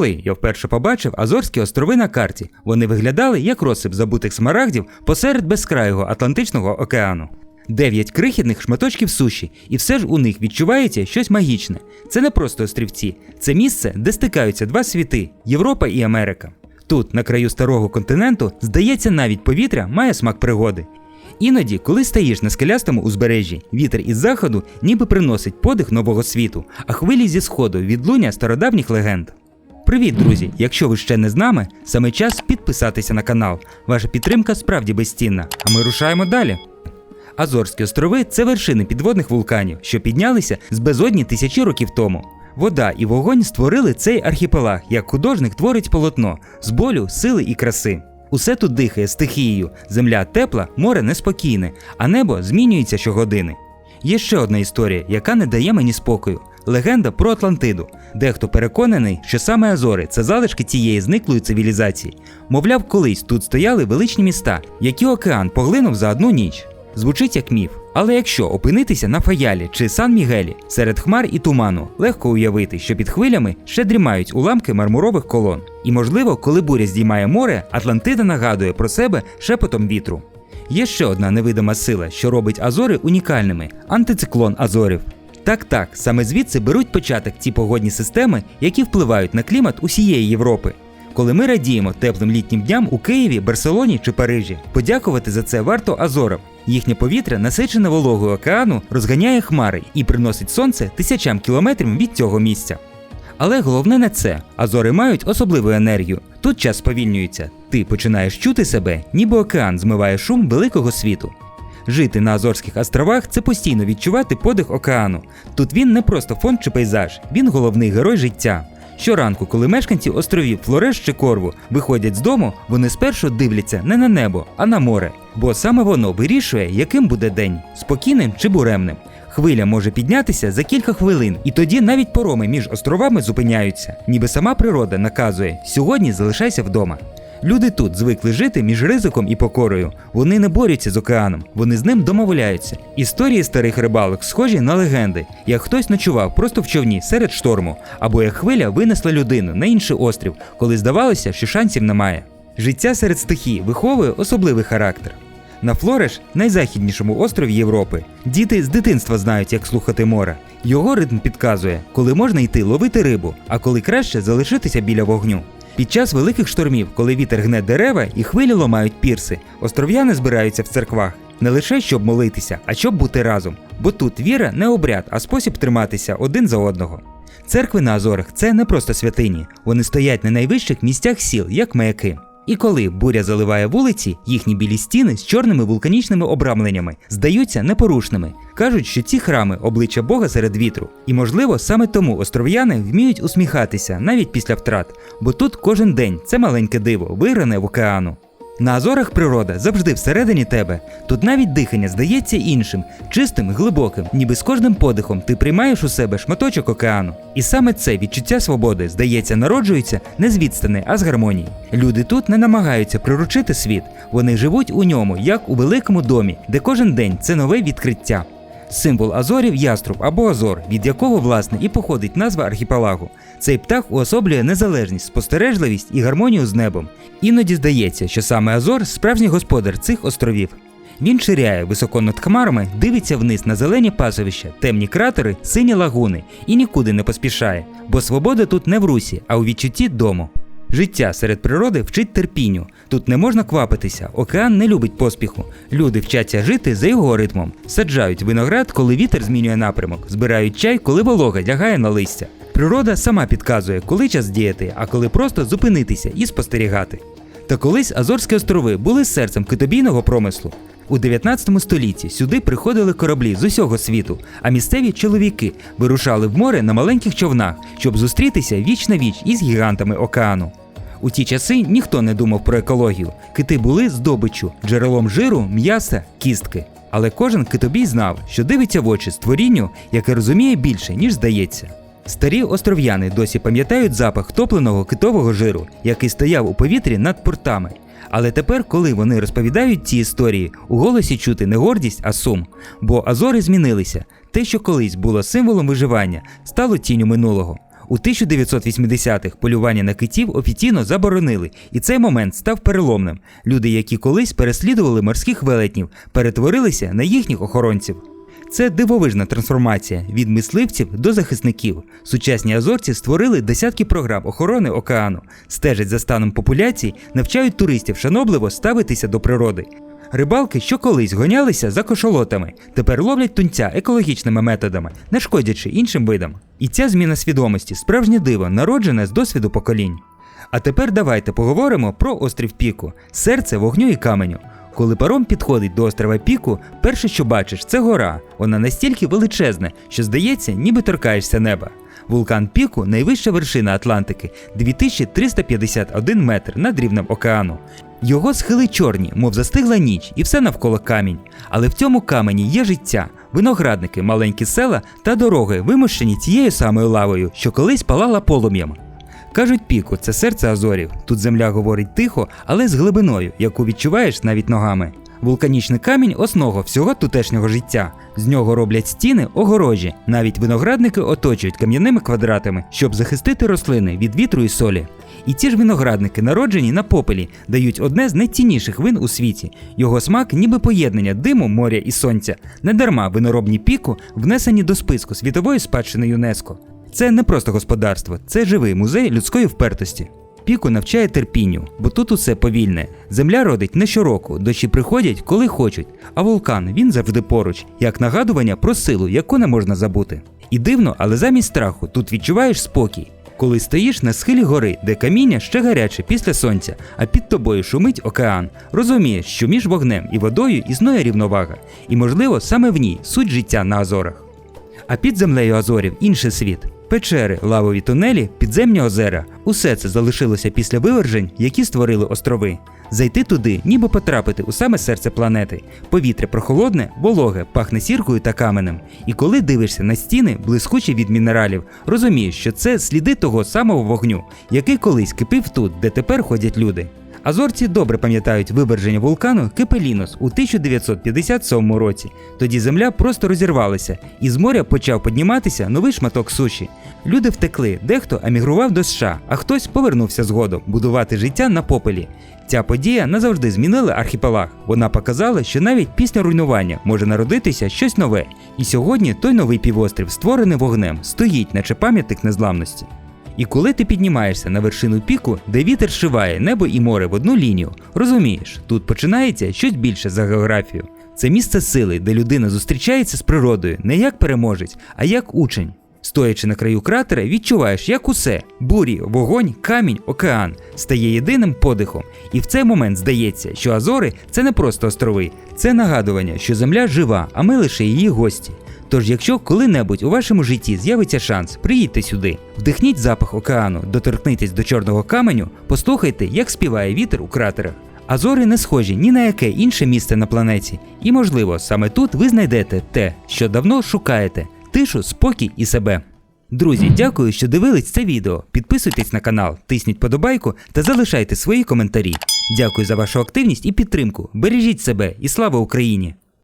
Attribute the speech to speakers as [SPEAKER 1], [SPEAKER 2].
[SPEAKER 1] Коли я вперше побачив Азорські острови на карті, вони виглядали як розсип забутих смарагдів посеред безкрайого Атлантичного океану. Дев'ять крихітних шматочків суші, і все ж у них відчувається щось магічне. Це не просто острівці, це місце, де стикаються два світи Європа і Америка. Тут, на краю старого континенту, здається, навіть повітря має смак пригоди. Іноді, коли стоїш на скелястому узбережжі, вітер із заходу ніби приносить подих нового світу, а хвилі зі сходу відлуння стародавніх легенд. Привіт, друзі! Якщо ви ще не з нами, саме час підписатися на канал. Ваша підтримка справді безцінна. А ми рушаємо далі. Азорські острови це вершини підводних вулканів, що піднялися з безодні тисячі років тому. Вода і вогонь створили цей архіпелаг, як художник творить полотно з болю, сили і краси. Усе тут дихає стихією, земля тепла, море неспокійне, а небо змінюється щогодини. Є ще одна історія, яка не дає мені спокою. Легенда про Атлантиду. Дехто переконаний, що саме Азори це залишки тієї зниклої цивілізації. Мовляв, колись тут стояли величні міста, які океан поглинув за одну ніч. Звучить як міф. Але якщо опинитися на Фаялі чи Сан-Мігелі серед хмар і туману, легко уявити, що під хвилями ще дрімають уламки мармурових колон. І можливо, коли буря здіймає море, Атлантида нагадує про себе шепотом вітру. Є ще одна невидима сила, що робить Азори унікальними антициклон Азорів. Так, так, саме звідси беруть початок ті погодні системи, які впливають на клімат усієї Європи. Коли ми радіємо теплим літнім дням у Києві, Барселоні чи Парижі, подякувати за це варто Азорам. Їхнє повітря, насичене вологою океану, розганяє хмари і приносить сонце тисячам кілометрів від цього місця. Але головне не це. Азори мають особливу енергію. Тут час сповільнюється. Ти починаєш чути себе, ніби океан змиває шум великого світу. Жити на Азорських островах це постійно відчувати подих океану. Тут він не просто фон чи пейзаж, він головний герой життя. Щоранку, коли мешканці островів Флореш чи Корву виходять з дому, вони спершу дивляться не на небо, а на море, бо саме воно вирішує, яким буде день спокійним чи буремним. Хвиля може піднятися за кілька хвилин, і тоді навіть пороми між островами зупиняються, ніби сама природа наказує сьогодні залишайся вдома. Люди тут звикли жити між ризиком і покорою. Вони не борються з океаном, вони з ним домовляються. Історії старих рибалок схожі на легенди, як хтось ночував просто в човні серед шторму, або як хвиля винесла людину на інший острів, коли здавалося, що шансів немає. Життя серед стихій виховує особливий характер. На Флореш, найзахіднішому острові Європи, діти з дитинства знають, як слухати море. Його ритм підказує, коли можна йти ловити рибу, а коли краще залишитися біля вогню. Під час великих штормів, коли вітер гне дерева і хвилі ломають пірси, остров'яни збираються в церквах не лише щоб молитися, а щоб бути разом. Бо тут віра не обряд, а спосіб триматися один за одного. Церкви на Азорах це не просто святині, вони стоять на найвищих місцях сіл, як маяки. І коли буря заливає вулиці, їхні білі стіни з чорними вулканічними обрамленнями здаються непорушними. Кажуть, що ці храми обличчя Бога серед вітру. І можливо, саме тому остров'яни вміють усміхатися навіть після втрат, бо тут кожен день це маленьке диво, вигране в океану. На Азорах природа завжди всередині тебе. Тут навіть дихання здається іншим, чистим, глибоким, ніби з кожним подихом ти приймаєш у себе шматочок океану. І саме це відчуття свободи, здається, народжується не з відстани, а з гармонії. Люди тут не намагаються приручити світ, вони живуть у ньому, як у великому домі, де кожен день це нове відкриття. Символ Азорів яструб або Азор, від якого власне і походить назва архіпелагу. Цей птах уособлює незалежність, спостережливість і гармонію з небом. Іноді здається, що саме Азор справжній господар цих островів. Він ширяє високо над хмарами, дивиться вниз на зелені пасовища, темні кратери, сині лагуни і нікуди не поспішає, бо свобода тут не в русі, а у відчутті дому. Життя серед природи вчить терпінню. Тут не можна квапитися, океан не любить поспіху. Люди вчаться жити за його ритмом, саджають виноград, коли вітер змінює напрямок, збирають чай, коли волога лягає на листя. Природа сама підказує, коли час діяти, а коли просто зупинитися і спостерігати. Та колись Азорські острови були серцем китобійного промислу. У 19 столітті сюди приходили кораблі з усього світу, а місцеві чоловіки вирушали в море на маленьких човнах, щоб зустрітися віч на віч із гігантами океану. У ті часи ніхто не думав про екологію. Кити були здобиччю, джерелом жиру, м'яса, кістки. Але кожен китобій знав, що дивиться в очі створінню, яке розуміє більше, ніж здається. Старі остров'яни досі пам'ятають запах топленого китового жиру, який стояв у повітрі над портами. Але тепер, коли вони розповідають ці історії, у голосі чути не гордість, а сум. Бо азори змінилися. Те, що колись було символом виживання, стало тінню минулого. У 1980-х полювання на китів офіційно заборонили, і цей момент став переломним. Люди, які колись переслідували морських велетнів, перетворилися на їхніх охоронців. Це дивовижна трансформація від мисливців до захисників. Сучасні азорці створили десятки програм охорони океану, стежать за станом популяцій, навчають туристів шанобливо ставитися до природи. Рибалки, що колись гонялися за кошолотами, тепер ловлять тунця екологічними методами, не шкодячи іншим видам. І ця зміна свідомості справжнє диво, народжене з досвіду поколінь. А тепер давайте поговоримо про острів Піку, серце вогню і каменю. Коли паром підходить до острова Піку, перше, що бачиш, це гора. Вона настільки величезна, що здається, ніби торкаєшся неба. Вулкан Піку найвища вершина Атлантики 2351 метр над рівнем океану. Його схили чорні, мов застигла ніч, і все навколо камінь. Але в цьому камені є життя, виноградники, маленькі села та дороги, вимощені цією самою лавою, що колись палала полум'ям. Кажуть, піку це серце Азорів. Тут земля говорить тихо, але з глибиною, яку відчуваєш навіть ногами. Вулканічний камінь основа всього тутешнього життя. З нього роблять стіни, огорожі. Навіть виноградники оточують кам'яними квадратами, щоб захистити рослини від вітру і солі. І ті ж виноградники, народжені на попелі, дають одне з найцінніших вин у світі. Його смак, ніби поєднання диму, моря і сонця. Недарма виноробні піку внесені до списку світової спадщини ЮНЕСКО. Це не просто господарство, це живий музей людської впертості. Піку навчає терпінню, бо тут усе повільне. Земля родить не щороку, дощі приходять, коли хочуть. А вулкан він завжди поруч, як нагадування про силу, яку не можна забути. І дивно, але замість страху тут відчуваєш спокій. Коли стоїш на схилі гори, де каміння ще гаряче після сонця, а під тобою шумить океан, розумієш, що між вогнем і водою існує рівновага, і, можливо, саме в ній суть життя на Азорах. А під землею Азорів інший світ. Печери, лавові тунелі, підземні озера усе це залишилося після вивержень, які створили острови. Зайти туди, ніби потрапити у саме серце планети. Повітря прохолодне, вологе, пахне сіркою та каменем. І коли дивишся на стіни, блискучі від мінералів, розумієш, що це сліди того самого вогню, який колись кипив тут, де тепер ходять люди. Азорці добре пам'ятають вибереження вулкану Кепелінос у 1957 році. Тоді земля просто розірвалася, і з моря почав підніматися новий шматок суші. Люди втекли, дехто емігрував до США, а хтось повернувся згодом будувати життя на попелі. Ця подія назавжди змінила архіпелаг. Вона показала, що навіть після руйнування може народитися щось нове. І сьогодні той новий півострів, створений вогнем, стоїть, наче пам'ятник незламності. І коли ти піднімаєшся на вершину піку, де вітер шиває небо і море в одну лінію, розумієш, тут починається щось більше за географію. Це місце сили, де людина зустрічається з природою не як переможець, а як учень. Стоячи на краю кратера, відчуваєш, як усе бурі, вогонь, камінь, океан стає єдиним подихом. І в цей момент здається, що Азори це не просто острови, це нагадування, що земля жива, а ми лише її гості. Тож, якщо коли-небудь у вашому житті з'явиться шанс, приїдьте сюди, вдихніть запах океану, доторкнитесь до чорного каменю, послухайте, як співає вітер у кратерах. Азори не схожі ні на яке інше місце на планеті, і, можливо, саме тут ви знайдете те, що давно шукаєте тишу, спокій і себе. Друзі, дякую, що дивились це відео. Підписуйтесь на канал, тисніть подобайку та залишайте свої коментарі. Дякую за вашу активність і підтримку. Бережіть себе і слава Україні!